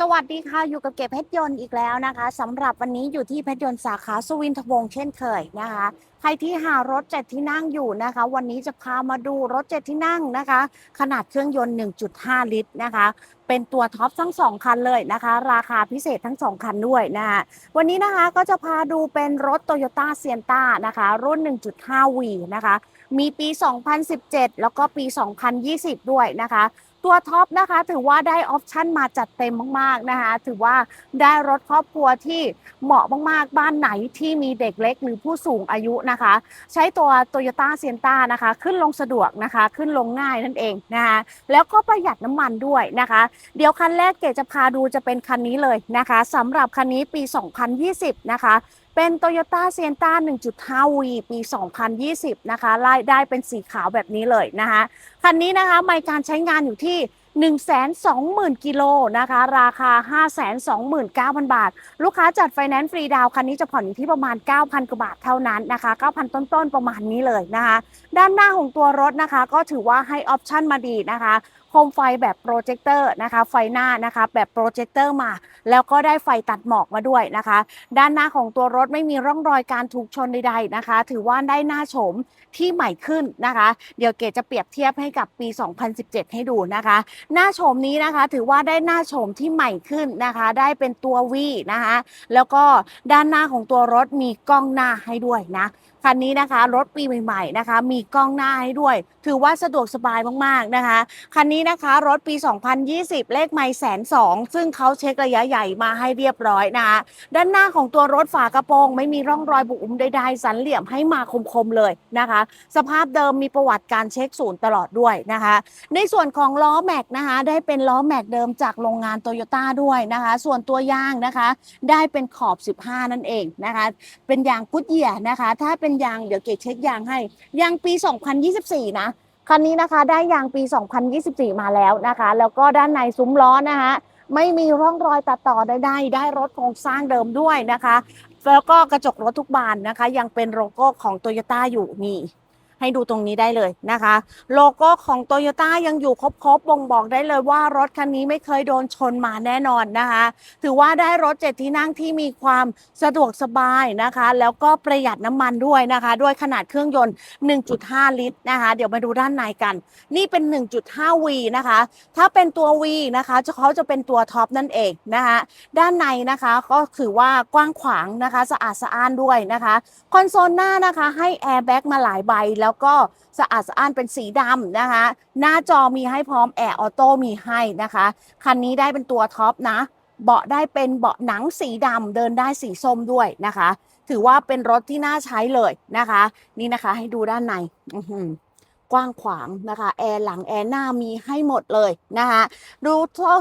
สวัสดีค่ะ อยู่กับเก็บเพชรยนต์อีกแล้วนะคะสำหรับวันนี้อยู่ที่เพชรยนต์สาขาสุวินทวงศ์เช่นเคยนะคะ ใครที่หารถเจ็ดที่นั่งอยู่นะคะ วันนี้จะพามาดูรถเจ็ดที่นั่งนะคะ ขนาดเครื่องยนต์ 1.5 ลิตรนะคะ เป็นตัวท็อปทั้งสองคันเลยนะคะ ราคาพิเศษทั้งสองคันด้วยนะคะวันนี้นะคะก็จะพาดูเป็นรถ Toyota s i e n t a นะคะ รุ่น 1.5V นะคะ มีปี 2017 แล้วก็ปี 2020 ด้วยนะคะ ตัวท็อปนะคะถือว่าได้ออปชั่นมาจัดเต็มมากๆนะคะ ถือว่าได้รถครอบครัวที่เหมาะมากๆ บ้านไหนที่มีเด็กเล็กหรือผู้สูงอายุนะคะ ใช้ตัว Toyota s i e n t a นะคะ ขึ้นลงสะดวกนะคะ ขึ้นลงง่ายนั่นเองนะคะแล้วก็ประหยัดน้ำมันด้วยนะคะ เดี๋ยวคันแรกเกจะพาดูจะเป็นคันนี้เลยนะคะสำหรับคันนี้ปี 2020 นะคะ เป็น Toyota s i e n t a 1.5V ปี 2020 นะคะไล่ได้เป็นสีขาวแบบนี้เลยนะคะคันนี้นะคะไม่การใช้งานอยู่ที่120,000 กิโลนะคะ ราคา 529,000 บาท ลูกค้าจัดไฟแนนซ์ฟรีดาวน์คันนี้จะผ่อนอยู่ที่ประมาณ 9,000 กว่าบาทเท่านั้นนะคะ 9,000 ต้นๆ ประมาณนี้เลยนะคะ ด้านหน้าของตัวรถนะคะ ก็ถือว่าให้ออปชั่นมาดีนะคะ คมไฟแบบโปรเจคเตอร์นะคะ ไฟหน้านะคะแบบโปรเจคเตอร์มา แล้วก็ได้ไฟตัดหมอกมาด้วยนะคะ ด้านหน้าของตัวรถไม่มีร่องรอยการถูกชนใดๆนะคะ ถือว่าได้หน้าโฉมที่ใหม่ขึ้นนะคะ เดี๋ยวเกดจะเปรียบเทียบให้กับปี 2017 ให้ดูนะคะ หน้าโฉมนี้นะคะ ถือว่าได้หน้าโฉมที่ใหม่ขึ้นนะคะ ได้เป็นตัววีนะคะ แล้วก็ด้านหน้าของตัวรถมีกล้องหน้าให้ด้วยนะ คันนี้นะคะรถปีใหม่ๆนะคะ มีกล้องหน้าให้ด้วย ถือว่าสะดวกสบายมากๆนะคะ คันนี้นะคะรถปี 2020 เลขไม่แสนสองซึ่งเขาเช็คระยะใหญ่มาให้เรียบร้อยนะคะด้านหน้าของตัวรถฝากระโปรงไม่มีร่องรอยบุ๋มใดๆสันเหลี่ยมให้มาคมๆเลยนะคะ สภาพเดิมมีประวัติการเช็คศูนย์ตลอดด้วยนะคะ ในส่วนของล้อแม็กนะคะ ได้เป็นล้อแม็กเดิมจากโรงงานโตโยต้าด้วยนะคะ ส่วนตัวยางนะคะ ได้เป็นขอบ 15 นั่นเองนะคะ เป็นยางกุดเหยียนะคะ ถ้าเป็นยางเดี๋ยวเกดเช็คยางให้ ยางปี 2024 นะคันนี้นะคะได้ยางปี 2024 มาแล้วนะคะ แล้วก็ด้านในซุ้มล้อนะคะไม่มีร่องรอยตัดต่อใดๆได้รถโครงสร้างเดิมด้วยนะคะ แล้วก็กระจกรถทุกบานนะคะ ยังเป็นโลโก้ของโตโยต้าอยู่นี่ ให้ดูตรงนี้ได้เลยนะคะ โลโก้ของโตโยต้ายังอยู่ครบๆบ่งบอกได้เลยว่ารถคันนี้ไม่เคยโดนชนมาแน่นอนนะคะ ถือว่าได้รถเจ็ดที่นั่งที่มีความสะดวกสบายนะคะ แล้วก็ประหยัดน้ำมันด้วยนะคะ ด้วยขนาดเครื่องยนต์ 1.5 ลิตรนะคะ เดี๋ยวมาดูด้านในกัน นี่เป็น 1.5V นะคะ ถ้าเป็นตัว V นะคะเขาจะเป็นตัวท็อปนั่นเองนะคะด้านในนะคะก็ถือว่ากว้างขวางนะคะ สะอาดสะอ้านด้วยนะคะ คอนโซลหน้านะคะให้แอร์แบ็กมาหลายใบแล้วก็สะอาดสะอ้านเป็นสีดำนะคะ หน้าจอมีให้พร้อมแอร์ออโต้มีให้นะคะ คันนี้ได้เป็นตัวท็อปนะ เบาะได้เป็นเบาะหนังสีดำเดินได้สีส้มด้วยนะคะ ถือว่าเป็นรถที่น่าใช้เลยนะคะ นี่นะคะให้ดูด้านใน กว้างขวางนะคะแอร์หลังแอร์หน้ามีให้หมดเลยนะคะดู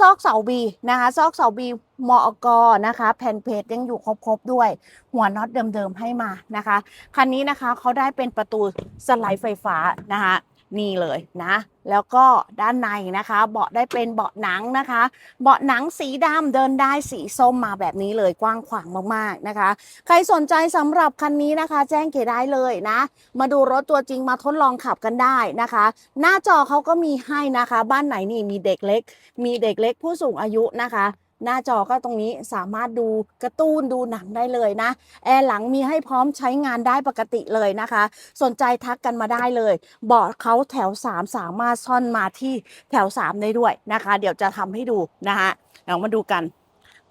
ซอกเสาบีนะคะซอกเสาบีมอกนะคะแผ่นเพจยังอยู่ครบๆด้วย หัวน็อตเดิมๆให้มานะคะ คันนี้นะคะเขาได้เป็นประตูสไลด์ไฟฟ้านะคะ นี่เลยนะ แล้วก็ด้านในนะคะ เบาะได้เป็นเบาะหนังนะคะ เบาะหนังสีดำเดินได้สีส้มมาแบบนี้เลยกว้างขวางมากๆนะคะ ใครสนใจสำหรับคันนี้นะคะ แจ้งเกได้เลยนะ มาดูรถตัวจริงมาทดลองขับกันได้นะคะ หน้าจอเขาก็มีให้นะคะ บ้านไหนนี่มีเด็กเล็ก มีเด็กเล็กผู้สูงอายุนะคะ หน้าจอก็ตรงนี้สามารถดูกระตูนดูหนังได้เลยนะ แอร์หลังมีให้พร้อมใช้งานได้ปกติเลยนะคะ สนใจทักกันมาได้เลย เบาะเขาแถว 3 สามารถซ่อนมาที่แถว 3 ได้ด้วยนะคะ เดี๋ยวจะทำให้ดูนะคะเดี๋ยวมาดูกัน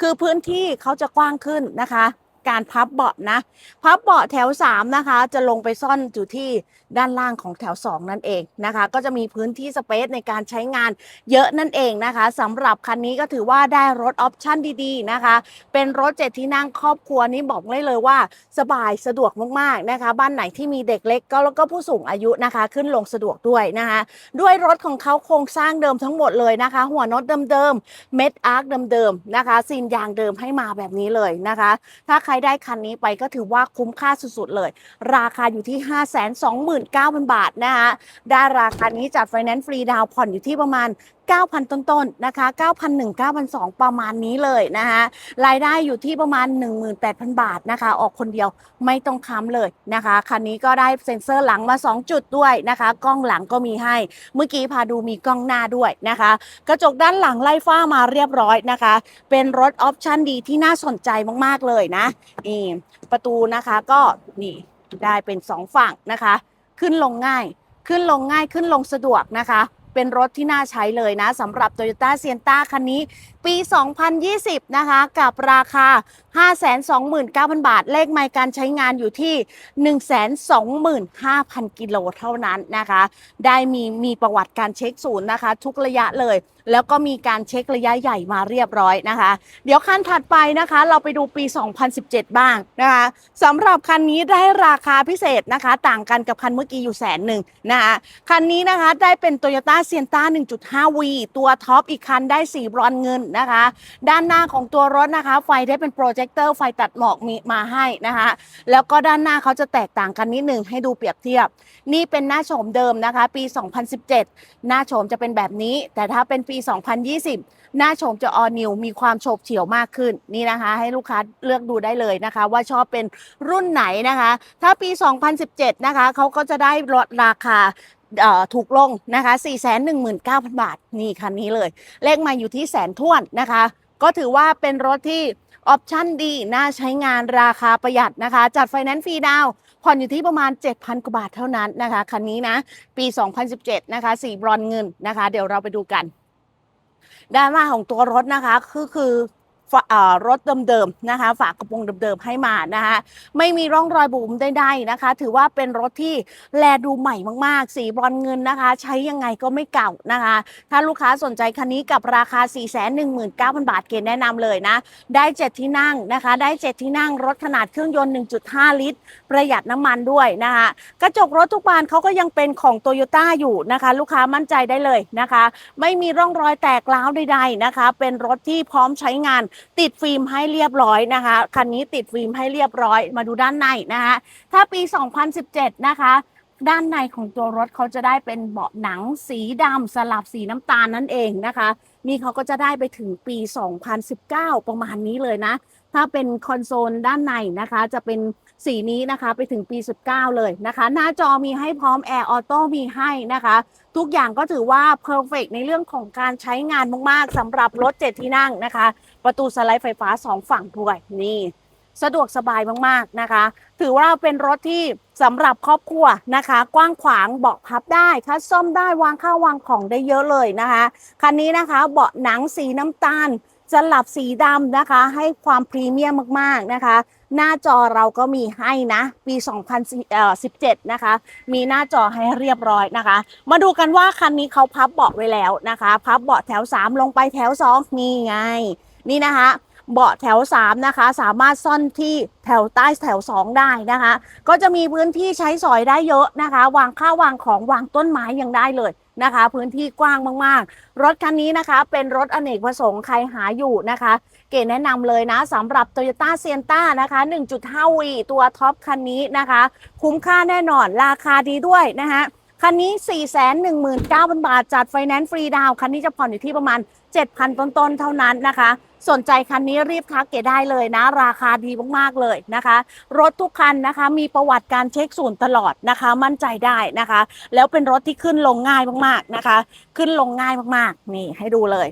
คือพื้นที่เขาจะกว้างขึ้นนะคะ การพับเบาะนะ พับเบาะแถว 3 นะคะ จะลงไปซ่อนอยู่ที่ด้านล่างของแถว 2 นั่นเองนะคะ ก็จะมีพื้นที่สเปซในการใช้งานเยอะนั่นเองนะคะสำหรับคันนี้ก็ถือว่าได้รถออปชั่นดีๆนะคะ เป็นรถเจ็ดที่นั่งครอบครัวนี้บอกได้เลยว่าสบายสะดวกมากๆนะคะ บ้านไหนที่มีเด็กเล็กก็แล้วก็ผู้สูงอายุนะคะ ขึ้นลงสะดวกด้วยนะคะ ด้วยรถของเขาโครงสร้างเดิมทั้งหมดเลยนะคะ หัวน็อตเดิมๆเม็ดอาร์คเดิมๆนะคะซีนยางเดิมให้มาแบบนี้เลยนะคะ ถ้าใครได้คันนี้ไปก็ถือว่าคุ้มค่าสุดๆเลย ราคาอยู่ที่ 5 2 9 0 0 0 บาทนะคะได้ราคานี้จัดไฟแนนซ์ฟรีดาวผ่อนอยู่ที่ประมาณ9,000 ต้นๆนะคะ9,001 9,002 ประมาณนี้เลยนะคะรายได้อยู่ที่ประมาณ 18,000 บาทนะคะ ออกคนเดียวไม่ต้องค้ำเลยนะคะคันนี้ก็ได้เซ็นเซอร์หลังมา 2 จุดด้วยนะคะ กล้องหลังก็มีให้ เมื่อกี้พาดูมีกล้องหน้าด้วยนะคะ กระจกด้านหลังไล่ฟ้ามาเรียบร้อยนะคะ เป็นรถออปชั่นดีที่น่าสนใจมากๆเลยนะนี่ประตูนะคะก็นี่ได้เป็น 2 ฝั่งนะคะ ขึ้นลงง่าย ขึ้นลงง่ายขึ้นลงสะดวกนะคะ เป็นรถที่น่าใช้เลยนะสำหรับ Toyota s i e n t a คันนี้ ปี 2020 นะคะ กับราคา 529,000 บาท เลขไมล์การใช้งานอยู่ที่ 125,000 กิโลเท่านั้นนะคะ ได้มีมีประวัติการเช็คศูนย์นะคะ ทุกระยะเลย แล้วก็มีการเช็คระยะใหญ่มาเรียบร้อยนะคะ เดี๋ยวคันถัดไปนะคะ เราไปดูปี 2017 บ้างนะคะสำหรับคันนี้ได้ราคาพิเศษนะคะ ต่างกันกับคันเมื่อกี้อยู่แสนหนึ่งนะคะคันนี้นะคะได้เป็น Toyota s i e n t a 1.5V ตัวท็อปอีกคันได้สีบรอนเงินนะคะ ด้านหน้าของตัวรถนะคะ ไฟได้เป็นโปรเจคเตอร์ไฟตัดหมอกมีมาให้นะคะ แล้วก็ด้านหน้าเขาจะแตกต่างกันนิดหนึ่งให้ดูเปรียบเทียบ นี่เป็นหน้าโฉมเดิมนะคะ ปี 2017 หน้าโฉมจะเป็นแบบนี้ แต่ถ้าเป็นปี 2020 หน้าโฉมจะออนิวมีความโฉบเฉี่ยวมากขึ้นนี่นะคะ ให้ลูกค้าเลือกดูได้เลยนะคะ ว่าชอบเป็นรุ่นไหนนะคะ ถ้าปี 2017 นะคะเขาก็จะได้ลดราคา ถูกลงนะคะ 419,000 บาท นี่คันนี้เลย เลขมาอยู่ที่แสนท้วนนะคะ ก็ถือว่าเป็นรถที่ออปชั่นดี น่าใช้งานราคาประหยัดนะคะ จัดไฟแนนซ์ฟรีดาวผ่อนอยู่ที่ประมาณ 7,000 กว่าบาทเท่านั้นนะคะ คันนี้นะ ปี 2017 นะคะ สีบรอนเงินนะคะ เดี๋ยวเราไปดูกัน ด้านหน้าของตัวรถนะคะ คือคือ รถเดิมๆนะคะ ฝากระโปรงเดิมๆให้มานะคะไม่มีร่องรอยบุ๋มใดๆนะคะ ถือว่าเป็นรถที่แลดูใหม่มากๆ สีบรอนเงินนะคะ ใช้ยังไงก็ไม่เก่านะคะ ถ้าลูกค้าสนใจคันนี้กับราคา 419,000 บาทเกณฑ์แนะนำเลยนะ ได้ 7 ที่นั่งนะคะ ได้ 7 ที่นั่งรถขนาดเครื่องยนต์ 1.5 ลิตร ประหยัดน้ำมันด้วยนะคะกระจกรถทุกบานเขาก็ยังเป็นของโตโยต้าอยู่นะคะ ลูกค้ามั่นใจได้เลยนะคะ ไม่มีร่องรอยแตกร้าวใดๆนะคะ เป็นรถที่พร้อมใช้งานติดฟิล์มให้เรียบร้อยนะคะคันนี้ติดฟิล์มให้เรียบร้อยมาดูด้านในนะคะถ้าปี 2017 นะคะด้านในของตัวรถเขาจะได้เป็นเบาะหนังสีดำสลับสีน้ำตาลนั่นเองนะคะ นี่เขาก็จะได้ไปถึงปี 2019 ประมาณนี้เลยนะ ถ้าเป็นคอนโซลด้านในนะคะ จะเป็นสีนี้นะคะไปถึงปี 19 เลยนะคะ หน้าจอมีให้พร้อมแอร์ออโต้มีให้นะคะ ทุกอย่างก็ถือว่าเพอร์เฟกในเรื่องของการใช้งานมาก ๆสำหรับรถ7ที่นั่งนะคะ ประตูสไลด์ไฟฟ้า2ฝั่งด้วยนี่ สะดวกสบายมากๆนะคะ ถือว่าเป็นรถที่สำหรับครอบครัวนะคะ กว้างขวางเบาะพับได้คัดซ่อมได้วางข้าววางของได้เยอะเลยนะคะคันนี้นะคะเบาะหนังสีน้ำตาลสลับสีดำนะคะ ให้ความพรีเมียมมากๆนะคะ หน้าจอเราก็มีให้นะ ปี 2017 นะคะ มีหน้าจอให้เรียบร้อยนะคะ มาดูกันว่าคันนี้เขาพับเบาะไว้แล้วนะคะ พับเบาะแถว 3 ลงไปแถว 2 นี่ไง นี่นะคะเบาะแถว 3 นะคะ สามารถซ่อนที่แถวใต้แถว 2 ได้นะคะ ก็จะมีพื้นที่ใช้สอยได้เยอะนะคะ วางข้าววางของวางต้นไม้ยังได้เลยนะคะ พื้นที่กว้างมากๆ รถคันนี้นะคะ เป็นรถอเนกประสงค์ใครหาอยู่นะคะ เก๋แนะนำเลยนะสำหรับ Toyota s i e n t a นะคะ 1.5V ตัวท็อปคันนี้นะคะ คุ้มค่าแน่นอนราคาดีด้วยนะคะ คันนี้ 419,000 บาท จัดไฟแนนซ์ฟรีดาวคันนี้จะผ่อนอยู่ที่ประมาณ 7,000 ต้นๆ เท่านั้นนะคะ สนใจคันนี้รีบทักเกได้เลยนะ ราคาดีมากๆ เลยนะคะ รถทุกคันนะคะมีประวัติการเช็คศูนย์ตลอดนะคะ มั่นใจได้นะคะ แล้วเป็นรถที่ขึ้นลงง่ายมากๆนะคะ ขึ้นลงง่ายมากๆ นี่ให้ดูเลย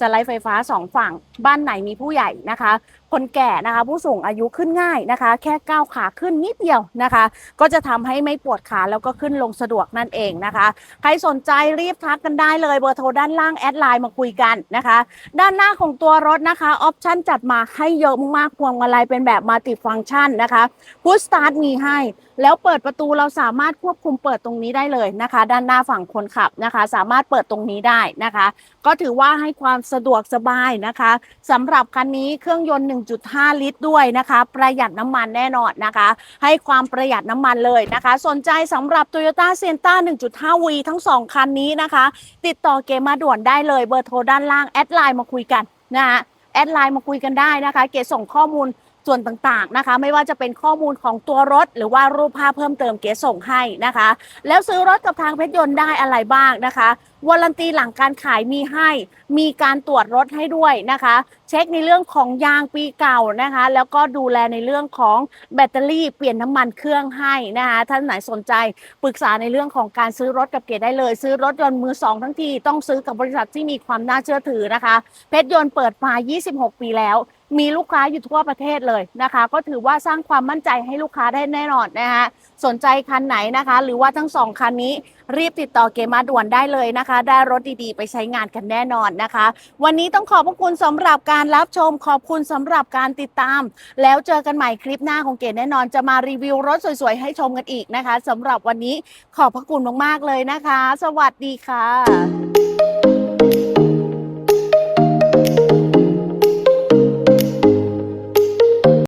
สไลด์ไฟฟ้าสองฝั่งบ้านไหนมีผู้ใหญ่นะคะ คนแก่นะคะผู้สูงอายุขึ้นง่ายนะคะ แค่ก้าวขาขึ้นนิดเดียวนะคะ ก็จะทำให้ไม่ปวดขาแล้วก็ขึ้นลงสะดวกนั่นเองนะคะ ใครสนใจรีบทักกันได้เลยเบอร์โทรด้านล่างแอดไลน์มาคุยกันนะคะ ด้านหน้าของตัวรถนะคะออปชั่นจัดมาให้เยอะมากๆพวงมาลัยเป็นแบบมัลติฟังก์ชันนะคะพุชสตาร์ทมีให้ แล้วเปิดประตูเราสามารถควบคุมเปิดตรงนี้ได้เลยนะคะ ด้านหน้าฝั่งคนขับนะคะ สามารถเปิดตรงนี้ได้นะคะ ก็ถือว่าให้ความสะดวกสบายนะคะสำหรับคันนี้เครื่องยนต์ 1.5 ลิตรด้วยนะคะ ประหยัดน้ำมันแน่นอนนะคะ ให้ความประหยัดน้ำมันเลยนะคะ สนใจสำหรับ Toyota s i e n t a 1.5V ทั้ง 2 คันนี้นะคะ ติดต่อเกมมาด่วนได้เลยเบอร์โทรด้านล่างแอดไลน์มาคุยกันนะฮะแอดไลน์มาคุยกันได้นะคะ เกส่งข้อมูล ส่วนต่างๆนะคะ ไม่ว่าจะเป็นข้อมูลของตัวรถ หรือว่ารูปภาพเพิ่มเติมเก๋ส่งให้นะคะ แล้วซื้อรถกับทางเพชรยนต์ได้อะไรบ้างนะคะวารันตีหลังการขายมีให้ มีการตรวจรถให้ด้วยนะคะ เช็คในเรื่องของยางปีเก่านะคะ แล้วก็ดูแลในเรื่องของแบตเตอรี่เปลี่ยนน้ำมันเครื่องให้นะคะท่านไหนสนใจปรึกษาในเรื่องของการซื้อรถกับเก๋ได้เลย ซื้อรถยนต์มือสองทั้งทีต้องซื้อกับบริษัทที่มีความน่าเชื่อถือนะคะ เพชรยนต์เปิดมา 26 ปีแล้ว มีลูกค้าอยู่ทั่วประเทศเลยนะคะ ก็ถือว่าสร้างความมั่นใจให้ลูกค้าได้แน่นอนนะคะสนใจคันไหนนะคะ หรือว่าทั้งสองคันนี้รีบติดต่อเกมมาด่วนได้เลยนะคะ ได้รถดีๆ ไปใช้งานกันแน่นอนนะคะ วันนี้ต้องขอบพระคุณสำหรับการรับชมขอบคุณสำหรับการติดตาม แล้วเจอกันใหม่คลิปหน้าของเกดแน่นอนจะมารีวิวรถสวยๆให้ชมกันอีกนะคะสำหรับวันนี้ขอบพระคุณมากๆเลยนะคะ สวัสดีค่ะ